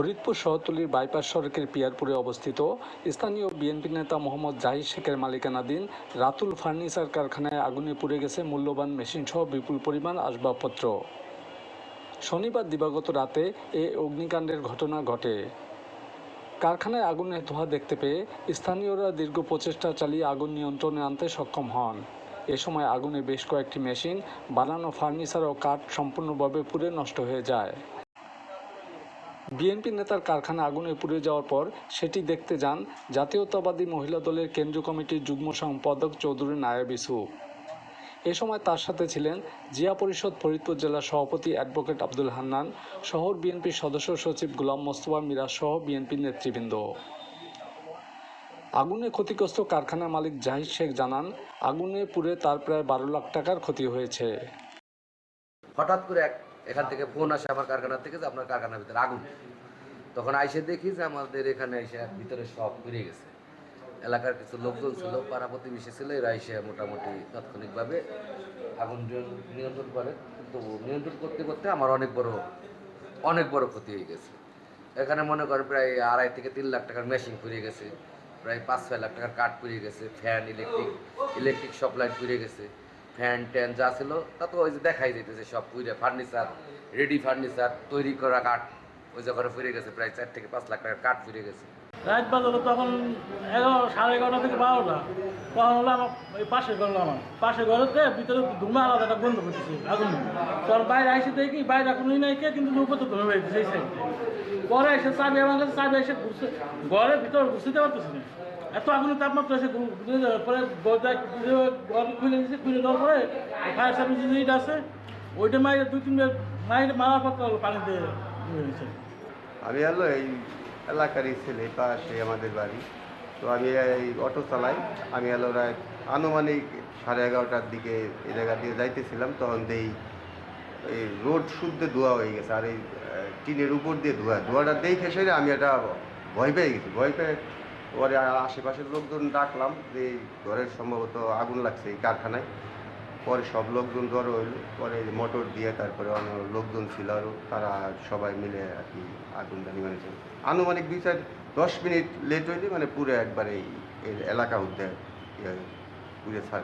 ফরিদপুর শহরতলির বাইপাস সড়কের পিয়ারপুরে অবস্থিত স্থানীয় বিএনপি নেতা মোহাম্মদ জাহির শেখের মালিকানাধীন রাতুল ফার্নিচার কারখানায় আগুনে পুড়ে গেছে মূল্যবান মেশিনসহ বিপুল পরিমাণ আসবাবপত্র। শনিবার দিবাগত রাতে এ অগ্নিকাণ্ডের ঘটনা ঘটে। কারখানায় আগুনের ধোঁয়া দেখতে পেয়ে স্থানীয়রা দীর্ঘ প্রচেষ্টা চালিয়ে আগুন নিয়ন্ত্রণে আনতে সক্ষম হন। এ সময় আগুনে বেশ কয়েকটি মেশিন, বানানো ফার্নিচার ও কাঠ সম্পূর্ণভাবে পুড়ে নষ্ট হয়ে যায়। বিএনপি নেতার কারখানা আগুনে পুড়ে যাওয়ার পর সেটি দেখতে যান জাতীয়তাবাদী মহিলা দলের কেন্দ্রীয় কমিটির যুগ্ম সম্পাদক চৌধুরী নায়াব ইসু। এ সময় তার সাথে ছিলেন জিয়া পরিষদ ফরিদপুর জেলা সভাপতি অ্যাডভোকেট আব্দুল হান্নান, শহর বিএনপির সদস্য সচিব গোলাম মোস্তফা মিরাজ সহ বিএনপির নেতৃবৃন্দ। আগুনে ক্ষতিগ্রস্ত কারখানার মালিক জাহিদ শেখ জানান, আগুনে পুড়ে তার প্রায় বারো লাখ টাকার ক্ষতি হয়েছে। হঠাৎ করে এক এখান থেকে ফোন আসে আমার কারখানা থেকে যে আপনার কারখানার ভিতরে আগুন। তখন আইসে দেখি যে আমাদের এখানে এসে ভিতরে সব পুড়ে গেছে। এলাকার কিছু লোকজন ছিল, পাড়া প্রতিবেশী ছিল, এরা এসে মোটামুটি তাৎক্ষণিকভাবে আগুন নিয়ন- নিয়ন্ত্রণ করে। কিন্তু নিয়ন্ত্রণ করতে করতে আমার অনেক বড় অনেক বড় ক্ষতি হয়ে গেছে। এখানে মনে করেন প্রায় আড়াই থেকে তিন লাখ টাকার মেশিন পুড়ে গেছে, প্রায় পাঁচ, ছয় লাখ টাকার কাঠ পুড়ে গেছে, ফ্যান, ইলেকট্রিক ইলেকট্রিক সব লাইট গেছে। ফ্যান ট্যান যা ছিল, তা তো ওই যে দেখাই যেতেছে সব পুড়ে ফার্নিচার, রেডি ফার্নিচার, তৈরি করা কাঠ। ওই যে ঘরে পুড়ে গেছে, প্রায় চার থেকে পাঁচ লাখ টাকার কাঠ পুড়ে গেছে। রাত বাজালো তখন এগারো, সাড়ে এগারোটা থেকে বারোটা। তখন হলো আমার এই পাশে ঘর আমার। পাশে ঘরেতে ভিতরে ধুমা আলাদা একটা বন্ধ করতেছে, আগুন। তখন বাইরে আইসে দেখি বাইরে কোনো নাই কে, কিন্তু উপর তো ধরে সেই সাইড পরে এসে চাবি আমার কাছে, চাবি এসে ঘুরছে। ঘরের ভিতরে ঘুষতে পারতেছি না। এত আগুনের তাপমাত্রা এসে পরে দরজা ঘর খুলে দিয়েছে। খুলে দেওয়ার পরে ফায়ার সার্ভিস যেটা আছে, ওইটা মাইরে দুই তিন মাইরে মারার পর পানিতে হয়েছে আমি হলো এই এলাকারই ছেলে পাশে আমাদের বাড়ি। তো আমি এই অটো চালাই। আমি হলো আনুমানিক সাড়ে এগারোটার দিকে এই জায়গা দিয়ে যাইতেছিলাম। তখন দেই এই রোড শুদ্ধ ধোয়া হয়ে গেছে, আর এই টিনের উপর দিয়ে ধোয়া। ধোয়াটা দেখে সেরে আমি একটা ভয় পেয়ে গেছি। ভয় পেয়ে পরে আশেপাশের লোকজন ডাকলাম যে ঘরের সম্ভবত আগুন লাগছে এই কারখানায়। পরে সব লোকজন জড়ো হইল। পরে মোটর দিয়ে তারপরে অন্য লোকজন ছিল আরও তারা সবাই মিলে আর কি আগুন আগুনটা নিবানিয়েছে আনুমানিক দুই চার দশ মিনিট লেট হইলে মানে পুরো একবারে এই এই এলাকা হতে ইয়ে পুরো সার